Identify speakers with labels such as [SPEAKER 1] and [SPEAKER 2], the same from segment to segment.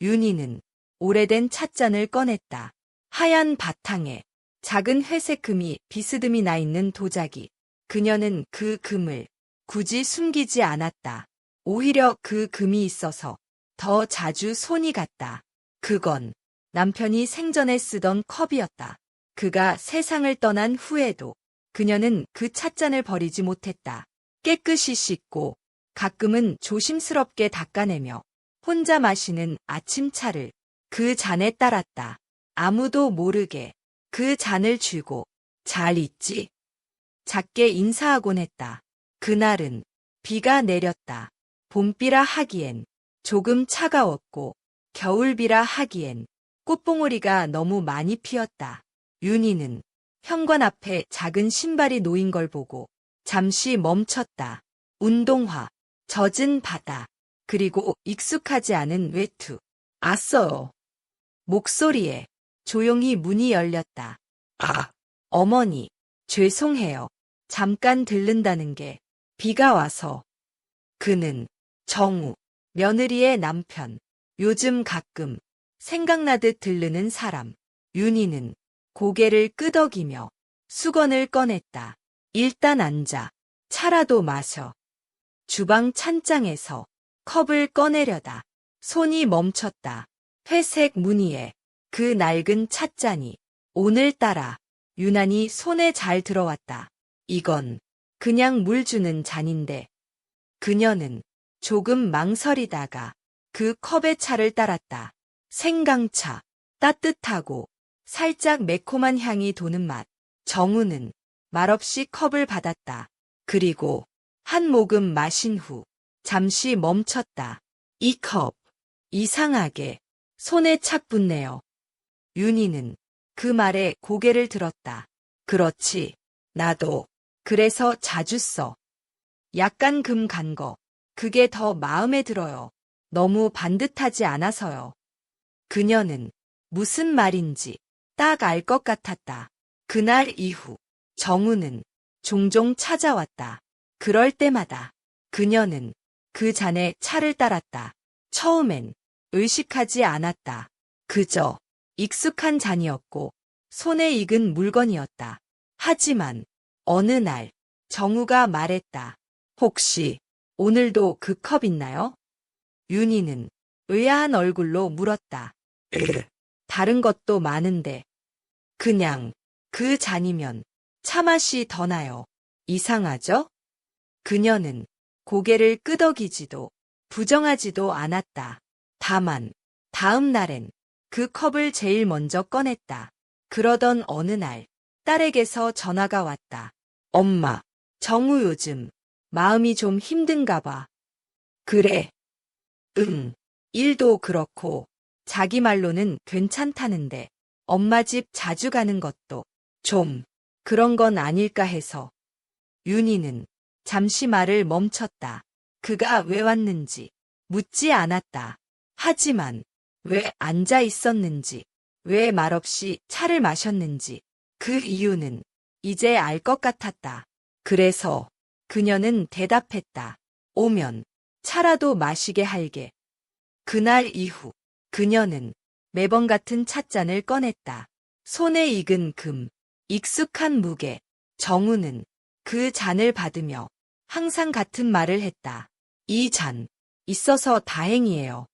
[SPEAKER 1] 윤희는 오래된 찻잔을 꺼냈다. 하얀 바탕에 작은 회색 금이 비스듬히 나 있는 도자기. 그녀는 그 금을 굳이 숨기지 않았다. 오히려 그 금이 있어서 더 자주 손이 갔다. 그건 남편이 생전에 쓰던 컵이었다. 그가 세상을 떠난 후에도 그녀는 그 찻잔을 버리지 못했다. 깨끗이 씻고 가끔은 조심스럽게 닦아내며 혼자 마시는 아침차를 그 잔에 따랐다. 아무도 모르게 그 잔을 쥐고 잘 있지? 작게 인사하곤 했다. 그날은 비가 내렸다. 봄비라 하기엔 조금 차가웠고 겨울비라 하기엔 꽃봉오리가 너무 많이 피었다. 윤희는 현관 앞에 작은 신발이 놓인 걸 보고 잠시 멈췄다. 운동화, 젖은 바다, 그리고 익숙하지 않은 외투. 아싸요. 목소리에 조용히 문이 열렸다.
[SPEAKER 2] 아,
[SPEAKER 1] 어머니, 죄송해요. 잠깐 들른다는 게 비가 와서. 그는 정우, 며느리의 남편, 요즘 가끔 생각나듯 들르는 사람. 윤희는 고개를 끄덕이며 수건을 꺼냈다. 일단 앉아. 차라도 마셔. 주방 찬장에서 컵을 꺼내려다 손이 멈췄다. 회색 무늬에 그 낡은 찻잔이 오늘따라 유난히 손에 잘 들어왔다. 이건 그냥 물 주는 잔인데 그녀는 조금 망설이다가 그 컵의 차를 따랐다. 생강차, 따뜻하고 살짝 매콤한 향이 도는 맛. 정우는 말없이 컵을 받았다. 그리고 한 모금 마신 후 잠시 멈췄다. 이 컵, 이상하게 손에 착 붙네요. 윤희는 그 말에 고개를 들었다. 그렇지, 나도 그래서 자주 써. 약간 금 간 거, 그게 더 마음에 들어요. 너무 반듯하지 않아서요. 그녀는 무슨 말인지 딱 알 것 같았다. 그날 이후 정우는 종종 찾아왔다. 그럴 때마다 그녀는 그 잔에 차를 따랐다. 처음엔 의식하지 않았다. 그저 익숙한 잔이었고 손에 익은 물건이었다. 하지만 어느 날 정우가 말했다. 혹시 오늘도 그 컵 있나요? 윤희는 의아한 얼굴로 물었다.
[SPEAKER 2] 에,
[SPEAKER 1] 다른 것도 많은데 그냥 그 잔이면 차 맛이 더 나요. 이상하죠? 그녀는 고개를 끄덕이지도 부정하지도 않았다. 다만 다음 날엔 그 컵을 제일 먼저 꺼냈다. 그러던 어느 날 딸에게서 전화가 왔다. 엄마, 정우 요즘 마음이 좀 힘든가 봐. 그래. 응, 일도 그렇고 자기 말로는 괜찮다는데 엄마 집 자주 가는 것도 좀 그런 건 아닐까 해서. 윤희는 잠시 말을 멈췄다. 그가 왜 왔는지 묻지 않았다. 하지만 왜 앉아 있었는지, 왜 말없이 차를 마셨는지 그 이유는 이제 알 것 같았다. 그래서 그녀는 대답했다. 오면 차라도 마시게 할게. 그날 이후 그녀는 매번 같은 찻잔을 꺼냈다. 손에 익은 금, 익숙한 무게. 정우는 그 잔을 받으며 항상 같은 말을 했다. 이 잔, 있어서 다행이에요.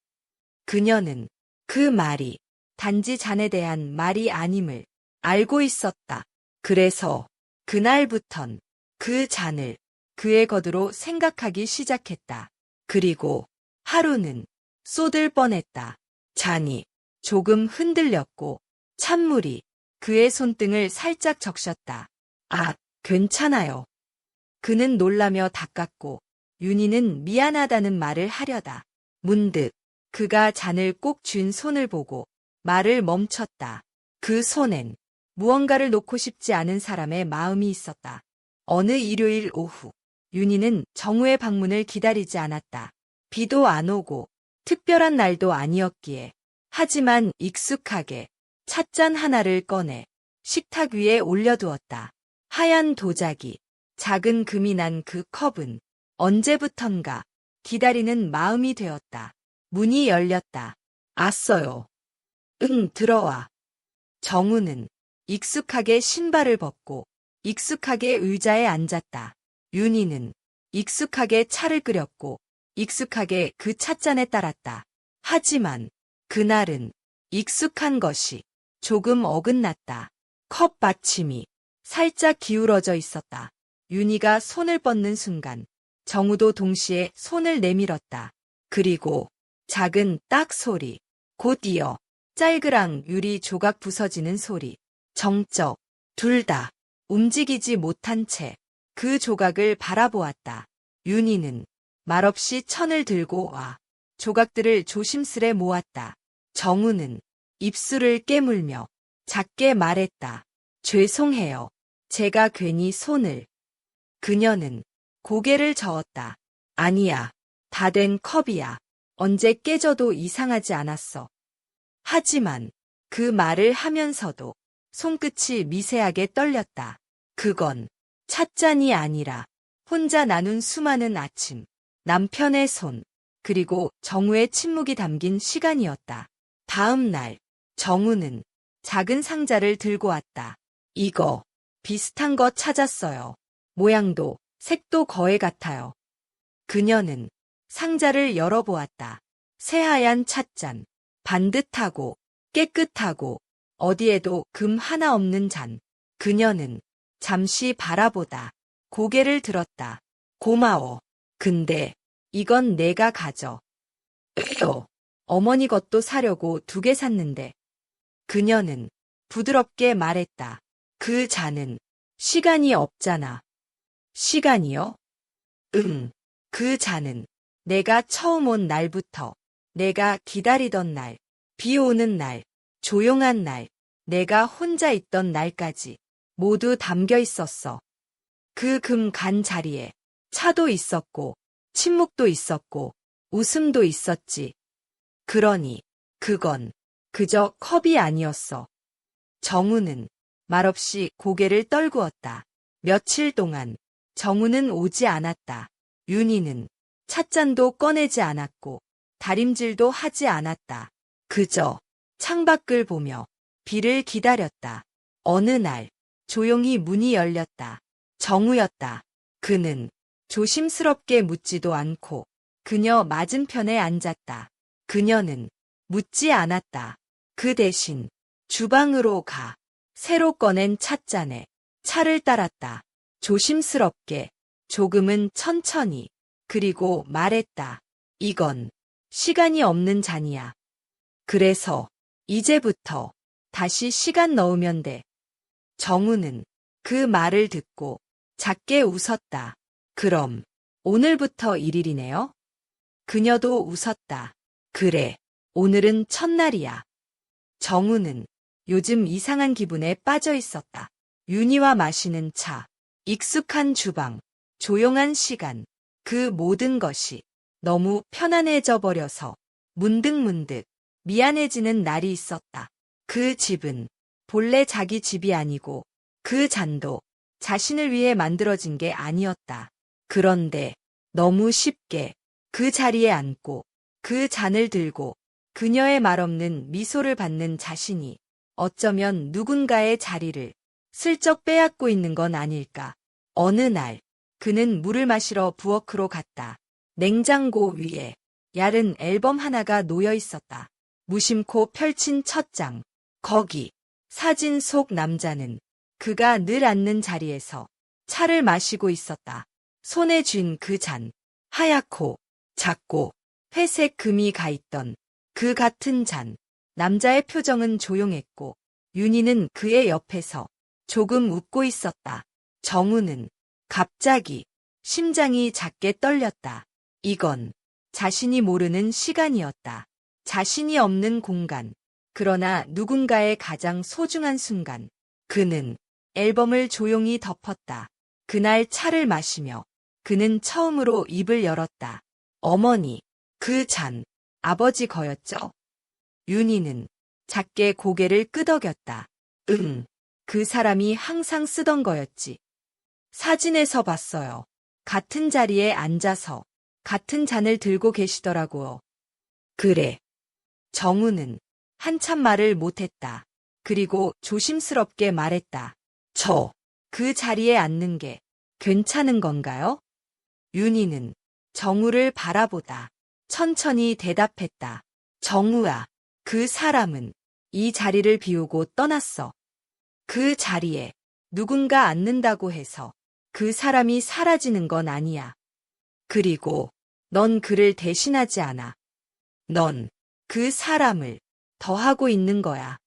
[SPEAKER 1] 그녀는 그 말이 단지 잔에 대한 말이 아님을 알고 있었다. 그래서 그날부턴 그 잔을 그의 것으로 생각하기 시작했다. 그리고 하루는 쏟을 뻔했다. 잔이 조금 흔들렸고 찬물이 그의 손등을 살짝 적셨다. 아, 괜찮아요. 그는 놀라며 닦았고 윤희는 미안하다는 말을 하려다. 문득 그가 잔을 꼭 쥔 손을 보고 말을 멈췄다. 그 손엔 무언가를 놓고 싶지 않은 사람의 마음이 있었다. 어느 일요일 오후 윤희는 정우의 방문을 기다리지 않았다. 비도 안 오고 특별한 날도 아니었기에 하지만 익숙하게 찻잔 하나를 꺼내 식탁 위에 올려두었다. 하얀 도자기, 작은 금이 난 그 컵은 언제부턴가 기다리는 마음이 되었다. 문이 열렸다. as어요. 응, 들어와. 정우는 익숙하게 신발을 벗고 익숙하게 의자에 앉았다. 윤희는 익숙하게 차를 끓였고 익숙하게 그 찻잔에 따랐다. 하지만 그날은 익숙한 것이 조금 어긋났다. 컵 받침이 살짝 기울어져 있었다. 윤희가 손을 뻗는 순간 정우도 동시에 손을 내밀었다. 그리고 작은 딱 소리, 곧 이어 짤그랑 유리 조각 부서지는 소리, 정적, 둘 다 움직이지 못한 채 그 조각을 바라보았다. 윤희는 말없이 천을 들고 와 조각들을 조심스레 모았다. 정우는 입술을 깨물며 작게 말했다. 죄송해요. 제가 괜히 손을. 그녀는 고개를 저었다. 아니야. 다 된 컵이야. 언제 깨져도 이상하지 않았어. 하지만 그 말을 하면서도 손끝이 미세하게 떨렸다. 그건 찻잔이 아니라 혼자 나눈 수많은 아침, 남편의 손, 그리고 정우의 침묵이 담긴 시간이었다. 다음 날, 정우는 작은 상자를 들고 왔다. 이거, 비슷한 거 찾았어요. 모양도, 색도 거의 같아요. 그녀는 상자를 열어보았다. 새하얀 찻잔, 반듯하고, 깨끗하고, 어디에도 금 하나 없는 잔. 그녀는 잠시 바라보다 고개를 들었다. 고마워. 근데 이건 내가 가져. 어머니 것도 사려고 두 개 샀는데. 그녀는 부드럽게 말했다. 그 잔은 시간이 없잖아. 시간이요? 응. 그 잔은 내가 처음 온 날부터 내가 기다리던 날, 비 오는 날, 조용한 날, 내가 혼자 있던 날까지 모두 담겨 있었어. 그 금 간 자리에 차도 있었고, 침묵도 있었고, 웃음도 있었지. 그러니, 그건 그저 컵이 아니었어. 정우는 말없이 고개를 떨구었다. 며칠 동안 정우는 오지 않았다. 윤희는 찻잔도 꺼내지 않았고, 다림질도 하지 않았다. 그저 창밖을 보며 비를 기다렸다. 어느 날 조용히 문이 열렸다. 정우였다. 그는 조심스럽게 묻지도 않고 그녀 맞은편에 앉았다. 그녀는 묻지 않았다. 그 대신 주방으로 가 새로 꺼낸 찻잔에 차를 따랐다. 조심스럽게 조금은 천천히 그리고 말했다. 이건 시간이 없는 잔이야. 그래서 이제부터 다시 시간 넣으면 돼. 정우는 그 말을 듣고 작게 웃었다. 그럼 오늘부터 1일이네요? 그녀도 웃었다. 그래, 오늘은 첫날이야. 정우는 요즘 이상한 기분에 빠져 있었다. 윤희와 마시는 차, 익숙한 주방, 조용한 시간, 그 모든 것이 너무 편안해져 버려서 문득문득 미안해지는 날이 있었다. 그 집은 본래 자기 집이 아니고 그 잔도 자신을 위해 만들어진 게 아니었다. 그런데 너무 쉽게 그 자리에 앉고 그 잔을 들고 그녀의 말없는 미소를 받는 자신이 어쩌면 누군가의 자리를 슬쩍 빼앗고 있는 건 아닐까. 어느 날 그는 물을 마시러 부엌으로 갔다. 냉장고 위에 얇은 앨범 하나가 놓여 있었다. 무심코 펼친 첫 장. 거기 사진 속 남자는 그가 늘 앉는 자리에서 차를 마시고 있었다. 손에 쥔 그 잔. 하얗고 작고 회색 금이 가 있던 그 같은 잔. 남자의 표정은 조용했고 윤희는 그의 옆에서 조금 웃고 있었다. 정우는 갑자기 심장이 작게 떨렸다. 이건 자신이 모르는 시간이었다. 자신이 없는 공간. 그러나 누군가의 가장 소중한 순간. 그는 앨범을 조용히 덮었다. 그날 차를 마시며 그는 처음으로 입을 열었다. 어머니, 그 잔, 아버지 거였죠? 윤희는 작게 고개를 끄덕였다. 응, 그 사람이 항상 쓰던 거였지. 사진에서 봤어요. 같은 자리에 앉아서 같은 잔을 들고 계시더라고요. 그래. 정우는 한참 말을 못했다. 그리고 조심스럽게 말했다. 저, 그 자리에 앉는 게 괜찮은 건가요? 윤희는 정우를 바라보다 천천히 대답했다. 정우야, 그 사람은 이 자리를 비우고 떠났어. 그 자리에 누군가 앉는다고 해서 그 사람이 사라지는 건 아니야. 그리고 넌 그를 대신하지 않아. 넌 그 사람을 더하고 있는 거야.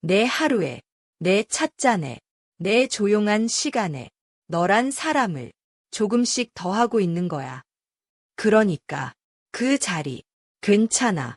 [SPEAKER 1] 내 하루에, 내 찻잔에, 내 조용한 시간에 너란 사람을 조금씩 더하고 있는 거야. 그러니까 그 자리 괜찮아.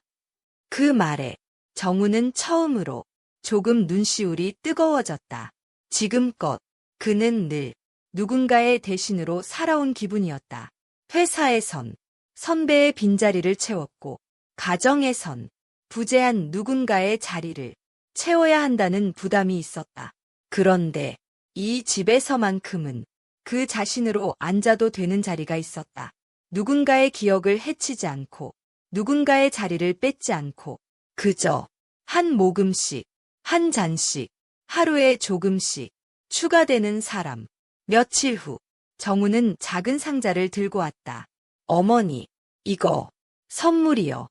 [SPEAKER 1] 그 말에 정우는 처음으로 조금 눈시울이 뜨거워졌다. 지금껏 그는 늘 누군가의 대신으로 살아온 기분이었다. 회사에선 선배의 빈자리를 채웠고, 가정에선 부재한 누군가의 자리를 채워야 한다는 부담이 있었다. 그런데 이 집에서만큼은 그 자신으로 앉아도 되는 자리가 있었다. 누군가의 기억을 해치지 않고, 누군가의 자리를 뺏지 않고, 그저 한 모금씩, 한 잔씩, 하루에 조금씩 추가되는 사람. 며칠 후 정우는 작은 상자를 들고 왔다. 어머니, 이거 선물이요.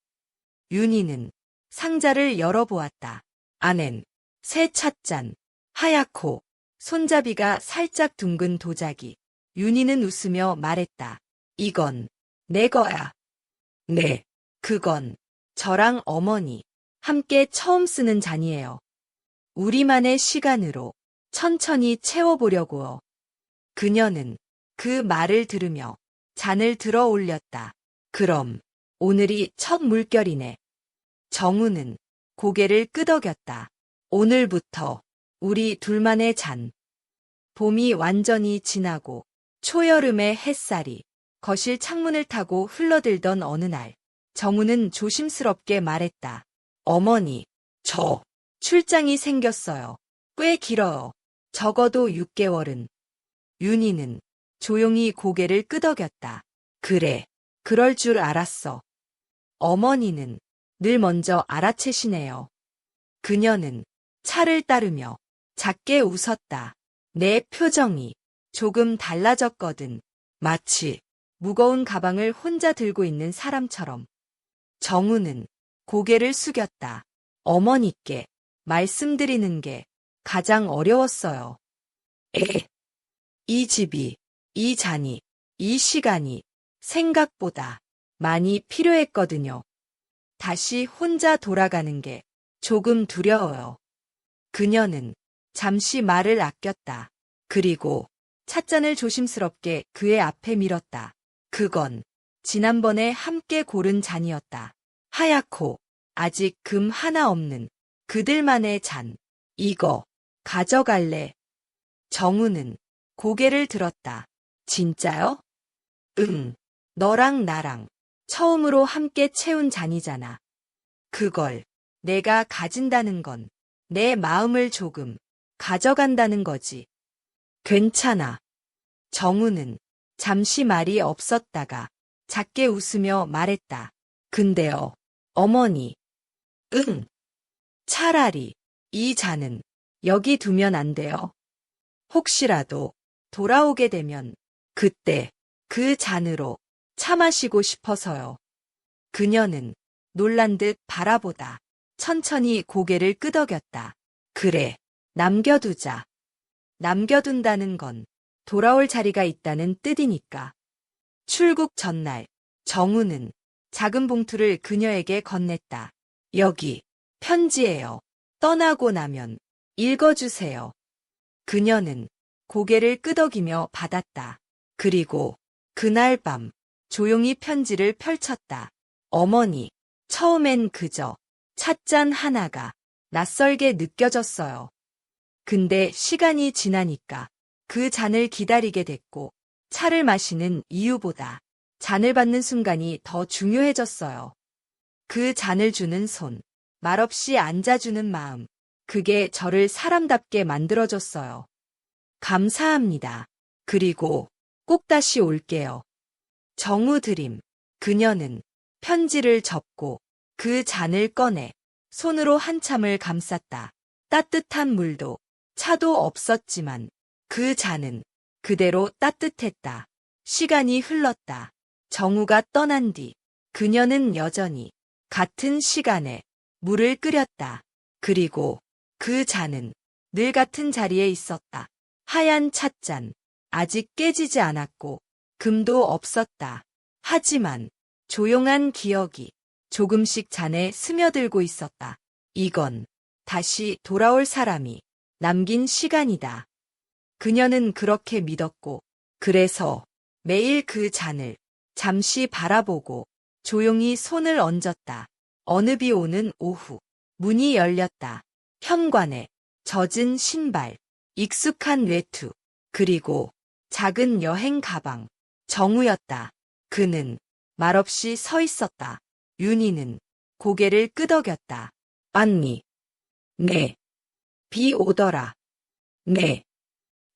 [SPEAKER 1] 윤희는 상자를 열어보았다. 안엔 새 찻잔, 하얗고 손잡이가 살짝 둥근 도자기. 윤희는 웃으며 말했다. 이건 내 거야. 네, 그건 저랑 어머니 함께 처음 쓰는 잔이에요. 우리만의 시간으로 천천히 채워보려고요. 그녀는 그 말을 들으며 잔을 들어 올렸다. 그럼 오늘이 첫 물결이네. 정우는 고개를 끄덕였다. 오늘부터 우리 둘만의 잔. 봄이 완전히 지나고 초여름의 햇살이 거실 창문을 타고 흘러들던 어느 날, 정우는 조심스럽게 말했다. 어머니, 저 출장이 생겼어요. 꽤 길어요. 적어도 6개월은. 윤희는 조용히 고개를 끄덕였다. 그래, 그럴 줄 알았어. 어머니는 늘 먼저 알아채시네요. 그녀는 차를 따르며 작게 웃었다. 내 표정이 조금 달라졌거든. 마치 무거운 가방을 혼자 들고 있는 사람처럼. 정우는 고개를 숙였다. 어머니께 말씀드리는 게 가장 어려웠어요. 에. 이 집이, 이 잔이, 이 시간이 생각보다 많이 필요했거든요. 다시 혼자 돌아가는 게 조금 두려워요. 그녀는 잠시 말을 아꼈다. 그리고 찻잔을 조심스럽게 그의 앞에 밀었다. 그건 지난번에 함께 고른 잔이었다. 하얗고 아직 금 하나 없는 그들만의 잔. 이거 가져갈래. 정우는 고개를 들었다. 진짜요? 응. 너랑 나랑 처음으로 함께 채운 잔이잖아. 그걸 내가 가진다는 건 내 마음을 조금 가져간다는 거지. 괜찮아. 정우는 잠시 말이 없었다가 작게 웃으며 말했다. 근데요, 어머니. 응. 차라리 이 잔은 여기 두면 안 돼요. 혹시라도 돌아오게 되면 그때 그 잔으로 차 마시고 싶어서요. 그녀는 놀란 듯 바라보다 천천히 고개를 끄덕였다. 그래, 남겨두자. 남겨둔다는 건 돌아올 자리가 있다는 뜻이니까. 출국 전날, 정우는 작은 봉투를 그녀에게 건넸다. 여기, 편지예요. 떠나고 나면 읽어주세요. 그녀는 고개를 끄덕이며 받았다. 그리고 그날 밤 조용히 편지를 펼쳤다. 어머니, 처음엔 그저 찻잔 하나가 낯설게 느껴졌어요. 근데 시간이 지나니까 그 잔을 기다리게 됐고 차를 마시는 이유보다 잔을 받는 순간이 더 중요해졌어요. 그 잔을 주는 손, 말없이 앉아주는 마음, 그게 저를 사람답게 만들어줬어요. 감사합니다. 그리고 꼭 다시 올게요. 정우 드림. 그녀는 편지를 접고 그 잔을 꺼내 손으로 한참을 감쌌다. 따뜻한 물도 차도 없었지만 그 잔은 그대로 따뜻했다. 시간이 흘렀다. 정우가 떠난 뒤 그녀는 여전히 같은 시간에 물을 끓였다. 그리고 그 잔은 늘 같은 자리에 있었다. 하얀 찻잔, 아직 깨지지 않았고 금도 없었다. 하지만 조용한 기억이 조금씩 잔에 스며들고 있었다. 이건 다시 돌아올 사람이 남긴 시간이다. 그녀는 그렇게 믿었고, 그래서 매일 그 잔을 잠시 바라보고 조용히 손을 얹었다. 어느 비 오는 오후, 문이 열렸다. 현관에 젖은 신발, 익숙한 외투, 그리고 작은 여행 가방, 정우였다. 그는 말없이 서 있었다. 윤희는 고개를 끄덕였다. 언니. 네. 비 오더라. 네.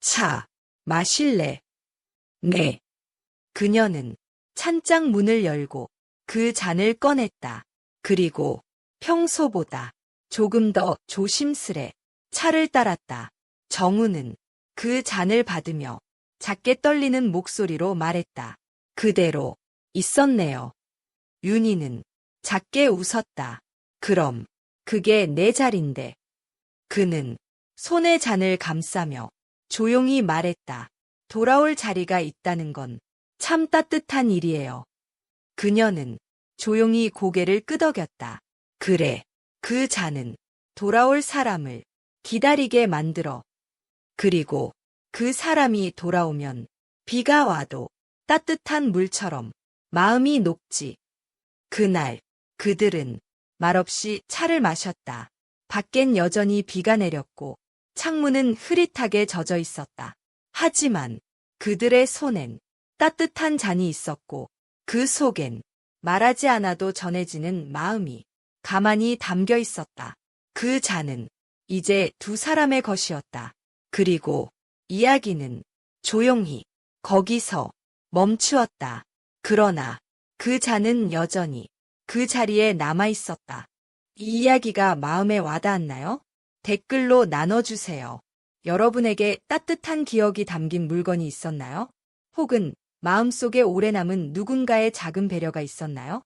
[SPEAKER 1] 차. 마실래? 네. 그녀는 찬장 문을 열고 그 잔을 꺼냈다. 그리고 평소보다 조금 더 조심스레 차를 따랐다. 정우는 그 잔을 받으며 작게 떨리는 목소리로 말했다. 그대로 있었네요. 윤희는 작게 웃었다. 그럼 그게 내 자리인데. 그는 손에 잔을 감싸며 조용히 말했다. 돌아올 자리가 있다는 건 참 따뜻한 일이에요. 그녀는 조용히 고개를 끄덕였다. 그래, 그 잔은 돌아올 사람을 기다리게 만들어. 그리고 그 사람이 돌아오면 비가 와도 따뜻한 물처럼 마음이 녹지. 그날 그들은 말없이 차를 마셨다. 밖엔 여전히 비가 내렸고 창문은 흐릿하게 젖어 있었다. 하지만 그들의 손엔 따뜻한 잔이 있었고 그 속엔 말하지 않아도 전해지는 마음이 가만히 담겨 있었다. 그 잔은 이제 두 사람의 것이었다. 그리고 이야기는 조용히 거기서 멈추었다. 그러나 그 잔은 여전히 그 자리에 남아 있었다. 이 이야기가 마음에 와닿았나요? 댓글로 나눠주세요. 여러분에게 따뜻한 기억이 담긴 물건이 있었나요? 혹은 마음속에 오래 남은 누군가의 작은 배려가 있었나요?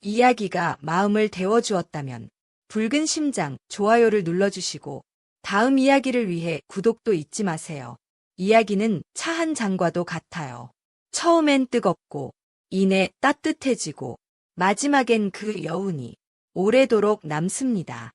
[SPEAKER 1] 이야기가 마음을 데워주었다면 붉은 심장 좋아요를 눌러주시고 다음 이야기를 위해 구독도 잊지 마세요. 이야기는 차 한 잔과도 같아요. 처음엔 뜨겁고 이내 따뜻해지고 마지막엔 그 여운이 오래도록 남습니다.